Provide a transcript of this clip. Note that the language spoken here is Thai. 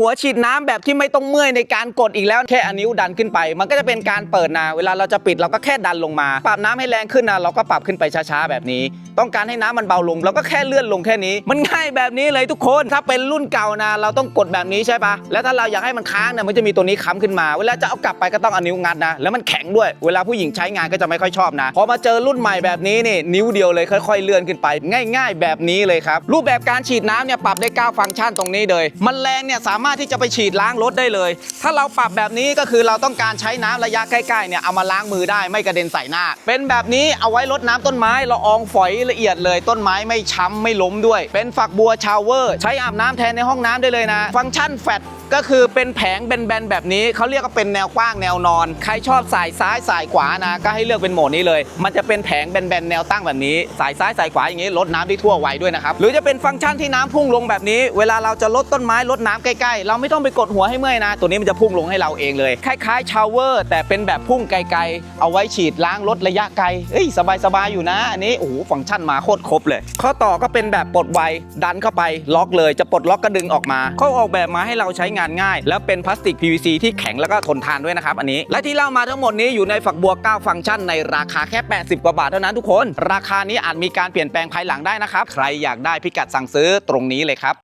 หัวฉีดน้ำแบบที่ไม่ต้องเมื่อยในการกดอีกแล้วแค่อันนิ้วดันขึ้นไป มันก็จะเป็นการเปิดนะเวลาเราจะปิดเราก็แค่ดันลงมา ปรับน้ำให้แรงขึ้นนะเราก็ปรับขึ้นไปช้าๆแบบนี้ ต้องการให้น้ำมันเบาลงเราก็แค่เลื่อนลงแค่นี้ มันง่ายแบบนี้เลยทุกคนถ้าเป็นรุ่นเก่านะเราต้องกดแบบนี้ใช่ปะแล้วถ้าเราอยากให้มันค้างเนี่ยมันจะมีตัวนี้ค้ำขึ้นมา เวลาจะเอากลับไปก็ต้องเอานิ้วงัดนะแล้วมันแข็งด้วย เวลาผู้หญิงใช้งานก็จะไม่ค่อยชอบนะพอมาเจอรุ่นใหม่แบบนี้นี่นิ้วเดียวเลยค่อย ๆ เลื่อนขึ้นไป ง่าย ๆ แบบนี้เลยครับรูปแบบการฉีดน้ำเนี่ยปรับได้เก้าฟังก์ชันตรงนี้เลยมันแรงเนี่ยสาามารถที่จะไปฉีดล้างรถได้เลย ถ้าเราปรับแบบนี้ก็คือเราต้องการใช้น้ำระยะใกล้ๆเนี่ยเอามาล้างมือได้ไม่กระเด็นใส่หน้า เป็นแบบนี้เอาไว้รดน้ำต้นไม้ละอองฝอยละเอียดเลย ต้นไม้ไม่ช้ำไม่ล้มด้วย เป็นฝักบัวชาวเวอร์ ใช้อาบน้ำแทนในห้องน้ำได้เลยนะ ฟังก์ชันแฟต ก็คือเป็นแผงแบนๆแบบนี้เขาเรียกว่าเป็นแนวกว้างแนวนอน ใครชอบสายซ้ายสายขวานะ ก็ให้เลือกเป็นโหมดนี้เลย มันจะเป็นแผงแบนๆแนวตั้งแบบนี้ สายซ้ายสายขวาอย่างนี้ลดน้ำได้ทั่วไวด้วยนะครับ หรือจะเป็นฟังก์ชันที่น้ำพุ่งลงแบบนี้ เวลาเราจะลดต้นไม้ลดน้ำใกล้ๆ เราไม่ต้องไปกดหัวให้เมื่อยนะ ตัวนี้มันจะพุ่งลงให้เราเองเลย คล้ายๆชาวเวอร์แต่เป็นแบบพุ่งไกลๆ เอาไว้ฉีดล้างลดระยะไกลเอ้ยสบายๆอยู่นะ อันนี้โอ้โหฟังก์ชันมาโคตรครบเลย ข้อต่อก็เป็นแบบปลดไวดันเข้าไปล็อกเลยจะปลดล็อกก็ดึงออกมาเขาออกแบบมาให้เราใช้งานง่าย แล้วเป็นพลาสติก PVC ที่แข็งแล้วก็ทนทานด้วยนะครับอันนี้ และที่เล่ามาทั้งหมดนี้อยู่ในฝักบัว 9 ฟังก์ชันในราคาแค่ 80 กว่าบาทเท่านั้นทุกคน ราคานี้อาจมีการเปลี่ยนแปลงภายหลังได้นะครับ ใครอยากได้พิกัดสั่งซื้อตรงนี้เลยครับ